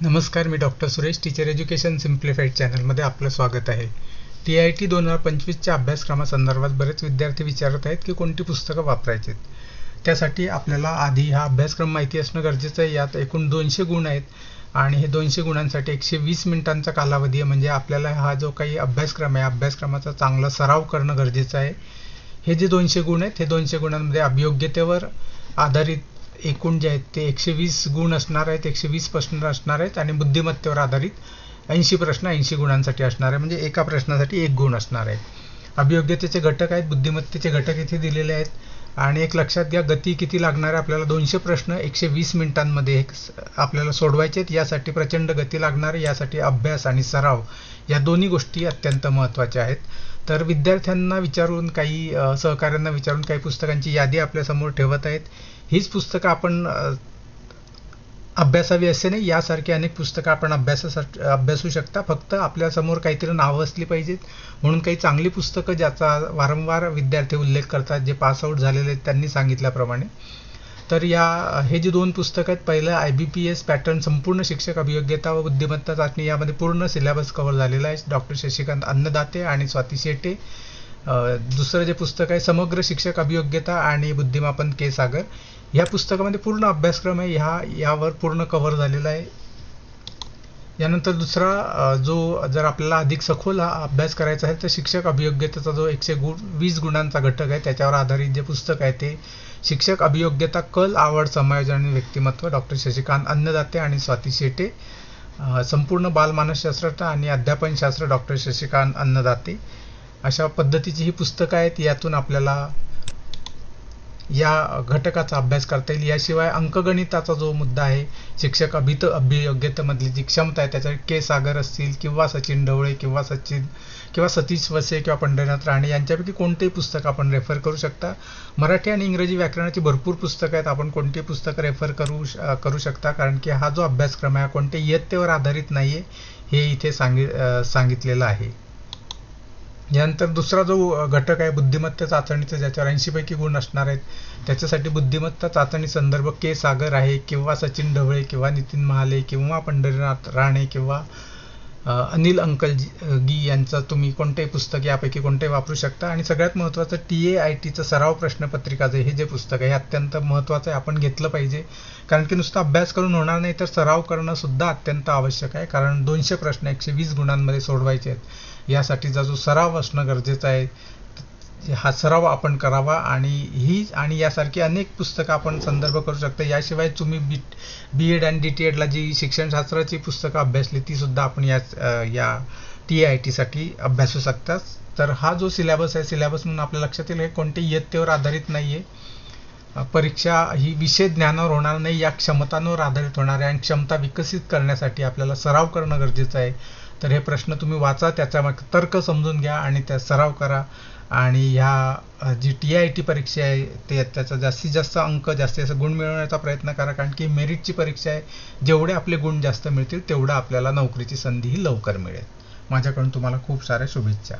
नमस्कार मी doctor Suresh teacher education simplified चॅनलमध्ये आपलं स्वागत आहे. टी आय टी दोन हजार पंचवीसच्या अभ्यासक्रमासंदर्भात बरेच विद्यार्थी विचारत आहेत की कोणती पुस्तकं वापरायची त्यासाठी आपल्याला आधी हा अभ्यासक्रम माहिती असणं गरजेचं आहे. यात एकूण दोनशे गुण आहेत आणि हे दोनशे गुणांसाठी एकशे वीस मिनिटांचा कालावधी आहे. म्हणजे आपल्याला हा जो काही अभ्यासक्रम आहे अभ्यासक्रमाचा चांगला सराव करणं गरजेचं आहे. हे जे दोनशे गुण आहेत हे दोनशे गुणांमध्ये अभियोग्यतेवर आधारित एकूण जे आहेत ते एकशे वीस गुण असणार आहेत एकशे वीस प्रश्न असणार आहेत आणि बुद्धिमत्तेवर आधारित ऐंशी प्रश्न ऐंशी गुणांसाठी असणार आहे. म्हणजे एका प्रश्नासाठी एक गुण असणार आहे अभियोग्यतेचे घटक आहेत बुद्धिमत्तेचे घटक इथे दिलेले आहेत. आणि एक लक्षात घ्या गती किती लागणार आहे आपल्याला? दोनशे प्रश्न एकशे वीस मिनिटांमध्ये आपल्याला सोडवायचे आहेत. यासाठी प्रचंड गती लागणार आहे यासाठी अभ्यास आणि सराव या दोन्ही गोष्टी अत्यंत महत्त्वाच्या आहेत. तर विद्यार्थ्यांना विचारून काही सहकाऱ्यांना विचारून काही पुस्तकांची यादी आपल्यासमोर ठेवत आहेत. हीच पुस्तकं आपण अभ्यासावी असे नाही यासारखी अनेक पुस्तकं आपण अभ्यासासाठी अभ्यासू शकता. फक्त आपल्यासमोर काहीतरी नावं असली पाहिजेत. म्हणून काही चांगली पुस्तकं ज्याचा वारंवार विद्यार्थी उल्लेख करतात जे पासआउट झालेले आहेत त्यांनी सांगितल्याप्रमाणे. तर या हे जे दोन पुस्तकं आहेत पहिलं I B P S pattern संपूर्ण शिक्षक अभियोग्यता व बुद्धिमत्ता चाचणी यामध्ये पूर्ण सिलेबस कव्हर झालेला आहे. डॉक्टर शशिकांत अन्नदाते आणि स्वाती शेटे. दुसरं जे पुस्तक आहे समग्र शिक्षक अभियोग्यता आणि बुद्धिमापन के सागर. या पुस्तकामध्ये पूर्ण अभ्यासक्रम आहे. ह्या यावर पूर्ण कव्हर झालेला आहे. यानंतर दुसरा जो जर आपल्याला अधिक सखोल हा अभ्यास करायचा आहे तर शिक्षक अभियोग्यतेचा जो एकशे गुण वीस गुणांचा घटक आहे त्याच्यावर आधारित जे पुस्तक आहे ते शिक्षक अभियोग्यता कल आवड समायोजन आणि व्यक्तिमत्व डॉक्टर शशिकांत अन्नदाते आणि स्वाती शेटे संपूर्ण बालमानसशास्त्र आणि अध्यापनशास्त्र डॉक्टर शशिकांत अन्नदाते. अशा पद्धतीची ही पुस्तकं आहेत. यातून आपल्याला या घटकाचा अभ्यास करता येईल. याशिवाय अंकगणिताचा जो मुद्दा आहे शिक्षक अभित अभियोग्यतेमधली जी क्षमता आहे त्याच्यावर के सागर असतील किंवा सचिन ढवळे किंवा सचिन किंवा सतीश वसे किंवा पंढरीनाथ राणे यांच्यापैकी कोणतेही पुस्तक आपण रेफर करू शकता. मराठी आणि इंग्रजी व्याकरणाची भरपूर पुस्तकं आहेत. आपण कोणतीही पुस्तकं रेफर करू करू शकता. कारण की हा जो अभ्यासक्रम आहे कोणत्या इयत्तेवर आधारित नाही आहे हे इथे सांगि सांगितलेलं आहे. यानंतर दुसरा जो घटक आहे बुद्धिमत्ता चाचणीचा ज्याच्यावर ऐंशीपैकी गुण असणार आहेत त्याच्यासाठी बुद्धिमत्ता चाचणी संदर्भ के सागर आहे किंवा सचिन ढवळे किंवा नितीन महाले किंवा पंढरीनाथ राणे किंवा अनिल अंकलजी यांचं तुम्ही कोणतेही पुस्तक यापैकी कोणते वापरू शकता? आणि सगळ्यात महत्त्वाचं टी ए आय टीचं सराव प्रश्नपत्रिकाचं हे जे पुस्तक आहे हे अत्यंत महत्त्वाचं आहे आपण घेतलं पाहिजे. कारण की नुसतं अभ्यास करून होणार नाही तर सराव करणंसुद्धा अत्यंत आवश्यक आहे. कारण दोनशे प्रश्न एकशे वीस गुणांमध्ये सोडवायचे आहेत. यासाठीचा जो सराव असणं गरजेचं आहे. हा सराव आपण करावा आणि ही आणि यासारखी अनेक पुस्तकं आपण संदर्भ करू शकतो. याशिवाय तुम्ही बी बी एड आणि डी टी एडला जी शिक्षणशास्त्राची पुस्तकं अभ्यासली ती सुद्धा आपण या या टी आय टीसाठी अभ्यासू शकतात तर हा जो सिलेबस आहे सिलेबस म्हणून आपल्या लक्षात येईल हे कोणत्याही इयत्तेवर आधारित नाही आहे परीक्षा ही विषय ज्ञानावर होणार नाही या क्षमतांवर आधारित होणार आहे आणि क्षमता विकसित करण्यासाठी आपल्याला सराव करणं गरजेचं आहे. तर हे प्रश्न तुम्ही वाचा त्याचा तर्क समजून घ्या आणि त्या सराव करा. आणि ह्या जी टी आय टी परीक्षा आहे ते त्याचा जास्तीत जास्त अंक जास्तीत जास्त गुण मिळवण्याचा प्रयत्न करा. कारण की मेरिटची परीक्षा आहे जेवढे आपले गुण जास्त मिळतील तेवढं आपल्याला नोकरीची संधीही लवकर मिळेल. माझ्याकडून तुम्हाला खूप साऱ्या शुभेच्छा.